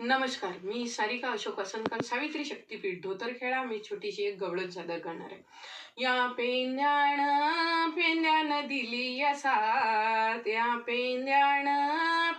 नमस्कार मी सारिका अशोक असनकर सावित्री शक्तीपीठ धोतरखेडा मी छोटीशी एक गवळण सादर करणार आहे. या पेंद्याण पेंद्यानं दिली या साथ या पेंद्याण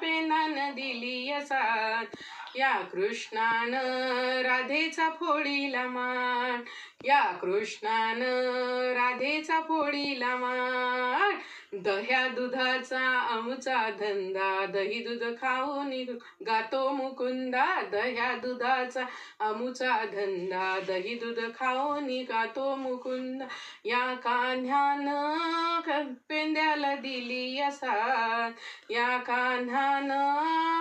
पेंद्यानं दिली या साथ या कृष्णानं राधेचा फोडीला मान. या कृष्णानं राधेचा फोडीला मान. दह्या दुधाचा आमचा धंदा दही दूध खाऊन गातो मुकुंदा. दह्या दुधाचा आमचा धंदा दही दूध खाऊन गातो मुकुंदा. या कान्ह्यानं पेंद्याला दिली असा या कान्हानं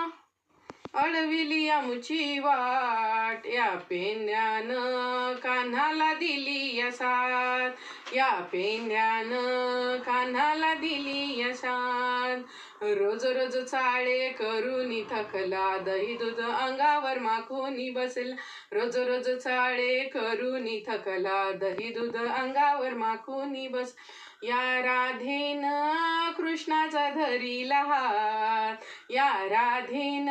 अडविली आमची वाट या पेंद्यानं कान्हाला दिली या साथ. या पेंद्यानं कान्हाला दिली या साथ. रोज रोज चाळे करून थकला दही दूध अंगावर माखोनी बसला. रोज रोज चाळे करून थकला दही दूध अंगावर माखोनी बस या राधेन कृष्णाचा धरीला हात या राधेन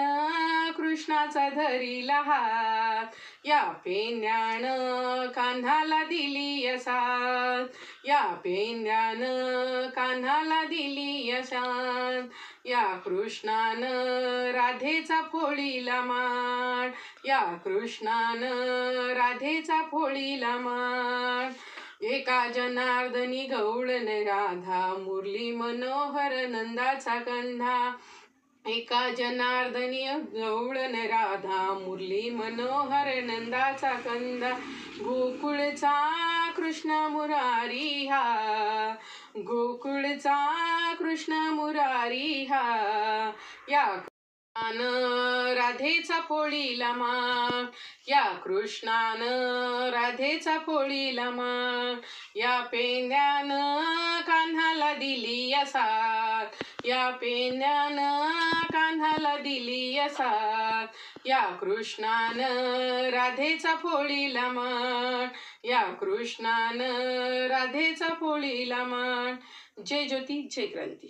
कृष्णाचा धरीला हात या पेंड्यानं कान्हाला दिली या या पेंड्यानं कान्हाला दिली या या कृष्णानं राधेचा फोळीला मान या कृष्णानं राधेचा फोळीला मान एका जनार्दनी गौळन राधा मुरली मनोहर नंदाचा कंधा. एका जनार्दनी गौळन राधा मुरली मनोहर नंदाचा कंदा गोकुळचा कृष्ण मुरारी हा. गोकुळचा कृष्ण मुरारी हा. या कृष्णान राधेचा पोळी मान या कृष्णान राधेचा फोडीला मान या पेंद्यानं कान्हाला दिली असात या पेंद्यानं कान्हाला दिली असात या कृष्णान राधेचा फोडीला मान या कृष्णान राधेचा पोळी मान जय ज्योती जय क्रांती.